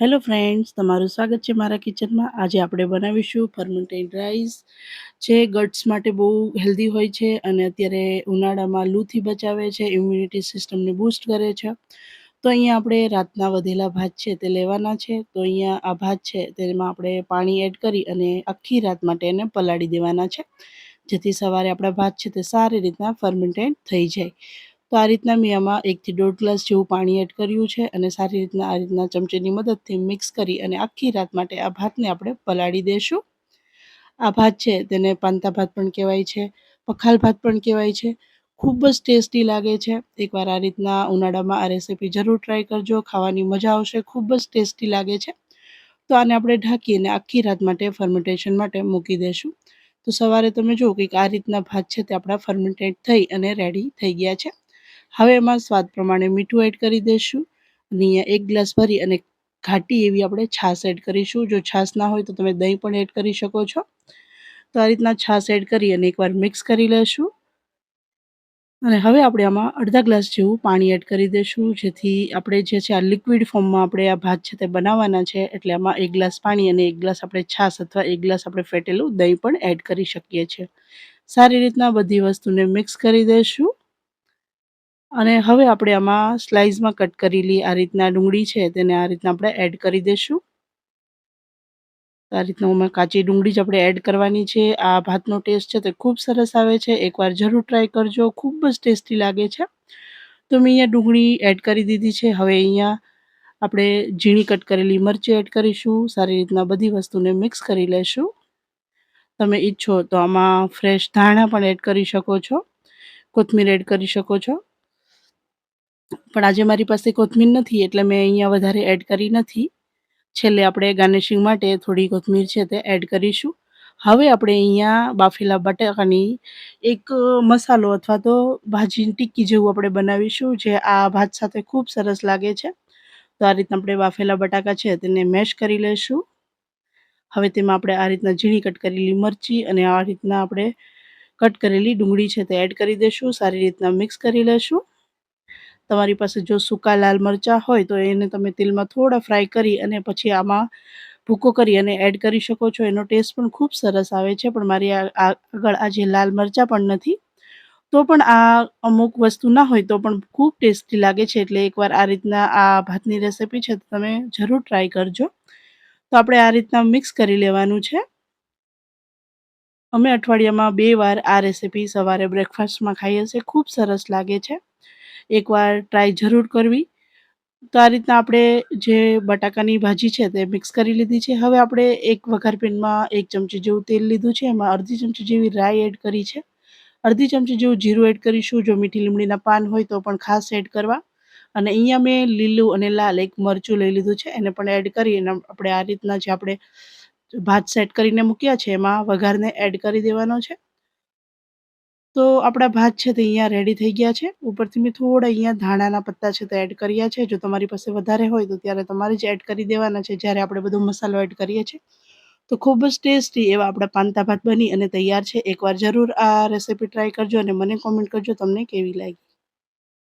Hello friends તમારું સ્વાગત છે મારા કિચનમાં. આજે આપણે બનાવીશું ફર્મેન્ટેડ રાઈસ જે ગટ્સ માટે બહુ હેલ્ધી હોય છે અને અત્યારે ઉનાળામાં લૂથી બચાવે છે ઇમ્યુનિટી સિસ્ટમને બૂસ્ટ કરે છે. તો અહીંયા આપણે રાતના વધેલા ભાત છે તે લેવાના છે. તો અહીંયા આ ભાત છે તેમાં આપણે પાણી એડ કરી અને આખી રાત માટે એને પલાળી દેવાના છે. જેથી સવારે આપણા ભાત છે તે સારી રીતના ફર્મેન્ટેડ થઈ જાય. તો આ રીતના મેં આમાં એકથી દોઢ ગ્લાસ જેવું પાણી એડ કર્યું છે અને સારી રીતના આ રીતના ચમચીની મદદથી મિક્સ કરી અને આખી રાત માટે આ ભાતને આપણે પલાળી દઈશું આ ભાત છે તેને પાંતા ભાત પણ કહેવાય છે પખાલ ભાત પણ કહેવાય છે, ખૂબ જ ટેસ્ટી લાગે છે. એકવાર આ રીતના ઉનાળામાં આ રેસીપી જરૂર ટ્રાય કરજો, ખાવાની મજા આવશે, ખૂબ જ ટેસ્ટી લાગે છે. તો આને આપણે ઢાંકીને આખી રાત માટે ફર્મેન્ટેશન માટે મૂકી દઈશું તો સવારે તમે જુઓ કંઈક આ રીતના ભાત છે તે આપણા ફર્મેન્ટેડ થઈ અને રેડી થઈ ગયા છે. હવે એમાં સ્વાદ પ્રમાણે મીઠું એડ કરી દઈશું. અને અહીંયા એક ગ્લાસ ભરી અને ઘાટી એવી આપણે છાશ એડ કરીશું. જો છાશ ના હોય તો તમે દહીં પણ એડ કરી શકો છો. તો આ રીતના છાશ એડ કરી અને એકવાર મિક્સ કરી લેશું. અને હવે આપણે આમાં અડધા ગ્લાસ જેવું પાણી એડ કરી દઈશું. જેથી આપણે જે છે આ લિક્વિડ ફોર્મમાં આપણે આ ભાત છે તે બનાવવાના છે. એટલે આમાં એક ગ્લાસ પાણી અને એક ગ્લાસ આપણે છાશ અથવા એક ગ્લાસ આપણે ફેટેલું દહીં પણ એડ કરી શકીએ છીએ. સારી રીતના બધી વસ્તુને મિક્સ કરી દઈશું. અને હવે આપણે આમાં સ્લાઇસમાં કટ કરેલી આ રીતના ડુંગળી છે તેને આ રીતના આપણે એડ કરી દઈશું આ રીતના અમે કાચી ડુંગળી જ આપણે એડ કરવાની છે. આ ભાતનો ટેસ્ટ છે તે ખૂબ સરસ આવે છે. એકવાર જરૂર ટ્રાય કરજો. ખૂબ જ ટેસ્ટી લાગે છે. તો મેં અહીંયા ડુંગળી એડ કરી દીધી છે. હવે અહીંયા આપણે ઝીણી કટ કરેલી મરચી એડ કરીશું. સારી રીતના બધી વસ્તુને મિક્સ કરી લેશું. તમે ઈચ્છો તો આમાં ફ્રેશ ધાણા પણ એડ કરી શકો છો. કોથમીર એડ કરી શકો છો. પણ આજે મારી પાસે કોથમીર નથી એટલે મેં અહીંયા વધારે એડ કરી નથી. છેલ્લે આપણે ગાર્નિશિંગ માટે થોડી કોથમીર છે તે એડ કરીશું. હવે આપણે અહીંયા બાફેલા બટાકાની એક મસાલો અથવા તો ભાજીની ટિક્કી જેવું આપણે બનાવીશું, જે આ ભાત સાથે ખૂબ સરસ લાગે છે. તો આ રીતના આપણે બાફેલા બટાકા છે તેને મેશ કરી લઈશું. હવે તેમાં આપણે આ રીતના ઝીણી કટ કરેલી મરચી અને આ રીતના આપણે કટ કરેલી ડુંગળી છે તે એડ કરી દઈશું. સારી રીતના મિક્સ કરી લઈશું. તમારી પાસે જો સૂકા લાલ મરચાં હોય તો એને તમે તેલમાં થોડા ફ્રાય કરી અને પછી આમાં ભૂકો કરી અને એડ કરી શકો છો. એનો ટેસ્ટ પણ ખૂબ સરસ આવે છે, પણ મારી આગળ આજે લાલ મરચાં પણ નથી, તો પણ આ અમુક વસ્તુ ના હોય તો પણ ખૂબ ટેસ્ટી લાગે છે. એટલે એકવાર આ રીતના આ ભાતની રેસીપી છે તમે જરૂર ટ્રાય કરજો. તો આપણે આ રીતના મિક્સ કરી લેવાનું છે. અમે અઠવાડિયામાં બે વાર આ રેસીપી સવારે બ્રેકફાસ્ટમાં ખાઈએ છીએ ખૂબ સરસ લાગે છે. એકવાર ટ્રાય જરૂર કરવી. તો આ રીતના આપણે જે બટાકાની ભાજી છે તે મિક્સ કરી લીધી છે. હવે આપણે એક વઘાર પેનમાં એક ચમચી જેવું તેલ લીધું છે. એમાં અડધી ચમચી જેવી રાઈ એડ કરી છે. અડધી ચમચી જેવું જીરું એડ કરીશું. જો મીઠી લીમડીના પાન હોય તો પણ ખાસ એડ કરવા. અને અહીંયા મેં લીલું અને લાલ એક મરચું લઈ લીધું છે. એને પણ એડ કરી અને આપણે આ રીતના જે આપણે ભાત સેટ કરીને મૂક્યા છે, એમાં વઘારને એડ કરી દેવાનો છે. તો આપણા ભાત છે તે અહીંયા રેડી થઈ ગયા છે. ઉપરથી મેં થોડા અહીંયા ધાણાના પત્તા છે તે એડ કર્યા છે. જો તમારી પાસે વધારે હોય તો ત્યારે તમારે જ એડ કરી દેવાના છે જ્યારે આપણે બધો મસાલો એડ કરીએ છીએ. તો ખૂબ જ ટેસ્ટી એવા આપણા પાનતા ભાત બની અને તૈયાર છે. એકવાર જરૂર આ રેસીપી ટ્રાય કરજો અને મને કોમેન્ટ કરજો તમને કેવી લાગી.